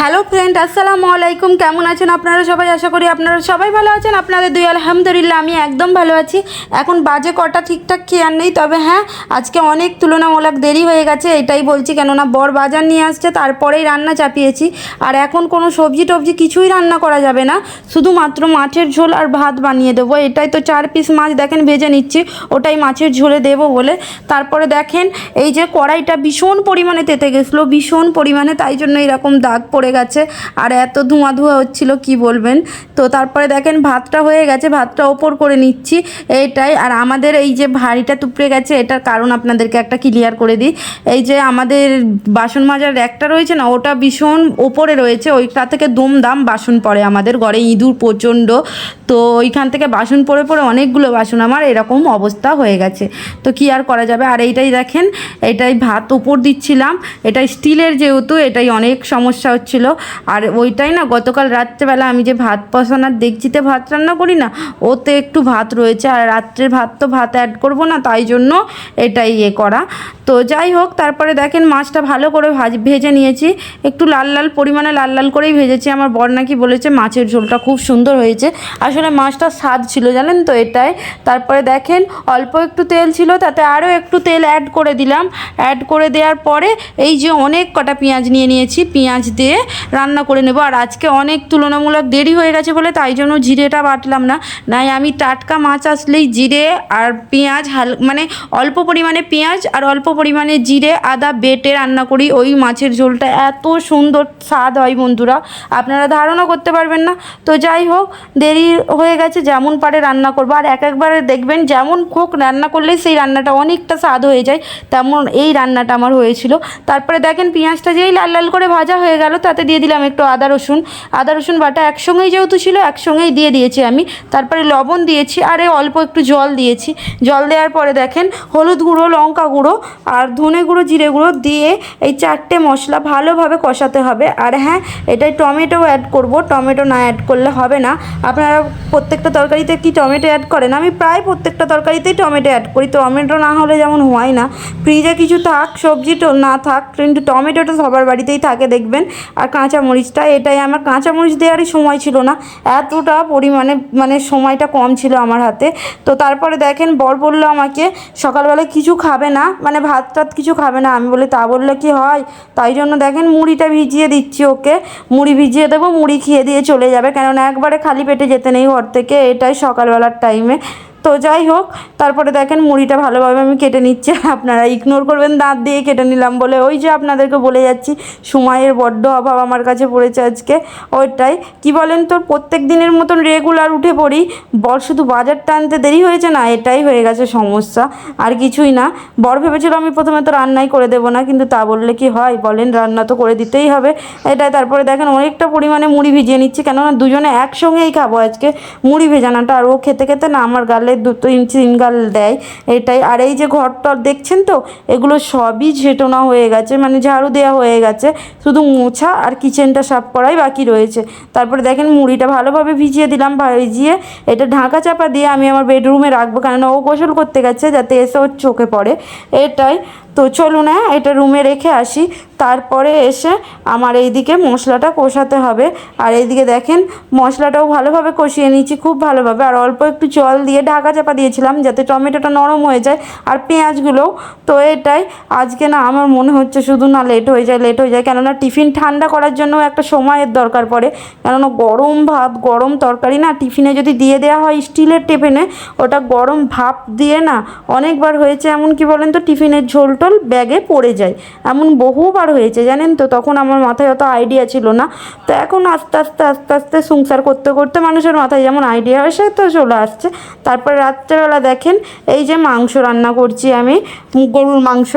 Hello friend, আসসালামু আলাইকুম। কেমন আছেন আপনারা সবাই? আশা করি আপনারা সবাই ভালো আছেন। আপনাদের দুই, আলহামদুলিল্লাহ, আমি একদম ভালো আছি। এখন বাজে কটা, ঠিকঠাক খেয়াল নেই। তবে হ্যাঁ আজকে অনেক তুলনামূলক দেরি হয়ে গেছে, এটাই বলছি। কেননা বর বাজার নিয়ে আসছে, তারপরেই রান্না চাপিয়েছি। আর এখন কোনো সবজি টবজি কিছুই রান্না করা যাবে না। শুধুমাত্র মাছের ঝোল আর ভাত বানিয়ে দেবো। এটাই তো চার পিস মাছ, দেখেন, ভেজে নিচ্ছি। ওটাই মাছের ঝোলে দেবো বলে। তারপরে দেখেন, এই যে কড়াইটা ভীষণ পরিমাণে তেতে গেছিল, ভীষণ পরিমাণে, তাই জন্য এরকম দাগ পড়ে গেছে আর এত ধোঁয়া ধোঁয়া হচ্ছিল, কি বলবেন? তো তারপরে দেখেন ভাতটা হয়ে গেছে, ভাতটা ওপর করে নিচ্ছি এইটাই। আর আমাদের এই যে ভাঁড়িটা তুপড়ে গেছে, এটার কারণ আপনাদেরকে একটা ক্লিয়ার করে দিই। এই যে আমাদের বাসন মাজার র্যাকটা রয়েছে না, ওটা ভীষণ ওপরে রয়েছে, ওইটা থেকে দম দাম বাসন পড়ে আমাদের ঘরে, ইঁদুর প্রচণ্ড। তো ওইখান থেকে বাসন পড়ে পড়ে অনেকগুলো বাসন, আমার এরকম অবস্থা হয়ে গেছে। তো কি আর করা যাবে? আর এইটাই দেখেন, এটাই ভাত উপর দিচ্ছিলাম। এটা স্টিলের যেহেতু, এটাই অনেক সমস্যা হচ্ছিল আর ওইটাই না, গতকাল রাত্রেবেলা আমি যে ভাত বসানোর দেখছিতে ভাত রান্না করি না, ওতে একটু ভাত রয়েছে, আর রাত্রের ভাত তো ভাত অ্যাড করব না, তাই জন্য এটাই ইয়ে করা। তো যাই হোক, তারপরে দেখেন মাছটা ভালো করে ভাজ, ভেজে নিয়েছি। একটু লাল লাল পরিমাণে লাল লাল করেই ভেজেছি। আমার বর নাকি বলেছে, মাছের ঝোলটা খুব সুন্দর হয়েছে। আসলে মাছটা স্বাদ ছিল, জানেন তো এটাই। তারপরে দেখেন, অল্প একটু তেল ছিল, তাতে আরও একটু তেল অ্যাড করে দিলাম। অ্যাড করে দেওয়ার পরে, এই যে অনেক কটা পেঁয়াজ নিয়ে নিয়েছি। পেঁয়াজ দিয়ে রান্না করে নেব। আর আজকে অনেক তুলনামূলক দেরি হয়ে গেছে বলে তাই জন্য জিরেটা বাটলাম না। নাই, আমি টাটকা মাছ আসলেই জিরে আর পেঁয়াজ হাল মানে অল্প পরিমাণে পেঁয়াজ আর অল্প পরিমাণে জিরে, আদা বেটে রান্না করি। ওই মাছের ঝোলটা এত সুন্দর স্বাদ হয় বন্ধুরা। আপনারা ধারণা করতে পারবেন না। তো যাই হোক, দেরি হয়ে গেছে, যেমন পারে রান্না করব। আর এক একবারে দেখবেন, যেমন হোক রান্না করলেই সেই রান্নাটা অনেকটা স্বাদ হয়ে যায়। তেমন এই রান্নাটা আমার হয়েছিল। তারপরে দেখেন, পেঁয়াজটা যেই লাল লাল করে ভাজা হয়ে গেল তাতে দিয়ে দিলাম একটু আদা, রসুন। আদা, রসুন বাটা একসঙ্গেই যেহেতু ছিল, একসঙ্গেই দিয়ে দিয়েছি আমি। তারপরে লবণ দিয়েছি আর এই অল্প একটু জল দিয়েছি। জল দেওয়ার পরে দেখেন হলুদ গুঁড়ো, লঙ্কা গুঁড়ো আর ধনে গুঁড়ো, জিরে গুঁড়ো দিয়ে এই চারটে মশলা ভালোভাবে কষাতে হবে। আর হ্যাঁ এটাই টমেটো অ্যাড করব। টমেটো না অ্যাড করলে হবে না। আপনারা প্রত্যেকটা তরকারিতে কি টমেটো অ্যাড করেন? আমি প্রায় প্রত্যেকটা তরকারিতেই টমেটো অ্যাড করি। টমেটো না হলে যেমন হয় না। ফ্রিজে কিছু থাক, সবজি তো না থাক, কিন্তু টমেটোটা সবার বাড়িতেই থাকে, দেখবেন। আর কাঁচামরিচটা, এটাই আমার কাঁচামরিচ দেওয়ারই সময় ছিল না। এতটা পরিমাণে মানে সময়টা কম ছিল আমার হাতে। তো তারপরে দেখেন, বর বলল আমাকে সকালবেলা কিছু খাবে না মানে ভাত টাত কিছু খাবে না। আমি বলি, তা বললে কি হয়? তাই জন্য দেখেন, মুড়িটা ভিজিয়ে দিচ্ছি ওকে। মুড়ি ভিজিয়ে দেবো, মুড়ি খেয়ে দিয়ে চলে যাবে। কেননা একবারে খালি পেটে যেতে নেই ঘর থেকে, এটাই সকালবেলার টাইমে তো যাই হোক, তারপরে দেখেন মুড়িটা ভালোভাবে আমি কেটে নিচ্ছি। আপনারা ইগনোর করবেন, দাঁত দিয়ে কেটে নিলাম বলে। ওই যে আপনাদেরকে বলে যাচ্ছি, সময়ের বড্ড অভাব আমার কাছে পড়েছে আজকে। ওইটাই। কি বলেন তোর? প্রত্যেক দিনের মতন রেগুলার উঠে পড়ি। বর শুধু বাজার টানতে দেরি হয়েছে না? এটাই হয়ে গেছে সমস্যা। আর কিছুই না। বর ভেবেছিল আমি প্রথমে তো রান্নাই করে দেবো না, কিন্তু তা বললে কি হয়? বলেন, রান্না তো করে দিতেই হবে। এটাই। তারপরে দেখেন অনেকটা পরিমাণে মুড়ি ভিজিয়ে নিচ্ছি। কেননা দুজনে একসঙ্গেই খাব আজকে। মুড়ি ভেজানোটা আর ও খেতে খেতে না, আমার গালে দুটো ইঞ্চি তিন গাল দেয় এটাই। আর এই যে ঘরটর দেখছেন তো, এগুলো সবই ঝেটোনা হয়ে গেছে মানে ঝাড়ু দেওয়া হয়ে গেছে। শুধু মোছা আর কিচেনটা সাফ করাই বাকি রয়েছে। তারপরে দেখেন মুড়িটা ভালোভাবে ভিজিয়ে দিলাম, ভিজিয়ে এটা ঢাকা চাপা দিয়ে আমি আমার বেডরুমে রাখব, কেননা ও গোসল করতে গেছে যাতে এসে ওর চোখে পড়ে। এটাই। তো চলুন হ্যাঁ এটা রুমে রেখে আসি। তারপরে এসে আমার এইদিকে মশলাটা কষাতে হবে। আর এইদিকে দেখেন, মশলাটাও ভালোভাবে কষিয়ে নিচ্ছি খুব ভালোভাবে। আর অল্প একটু জল দিয়ে ঢাকা চাপা দিয়েছিলাম যাতে টমেটোটা নরম হয়ে যায় আর পেঁয়াজগুলোও। তো এটাই, আজকে না আমার মনে হচ্ছে শুধু না লেট হয়ে যায় লেট হয়ে যায়। কেননা টিফিন ঠান্ডা করার জন্য একটা সময়ের দরকার পড়ে। কেননা গরম ভাত, গরম তরকারি না টিফিনে যদি দিয়ে দেওয়া হয় স্টিলের টিফিনে, ওটা গরম ভাপ দিয়ে না অনেকবার হয়েছে। এমন কি বলেন তো টিফিনের ঝোল টোল ব্যাগে পড়ে যায়। এমন বহুবার হয়েছে, জানেন তো? তখন আমার মাথায় অত আইডিয়া ছিল না। তো এখন আস্তে আস্তে আস্তে আস্তে সংসার করতে করতে মানুষের মাথায় যেমন আইডিয়া আসে, তো চলে আসছে। তারপরে রাত্রেবেলা দেখেন এই যে মাংস রান্না করছি আমি গরুর মাংস।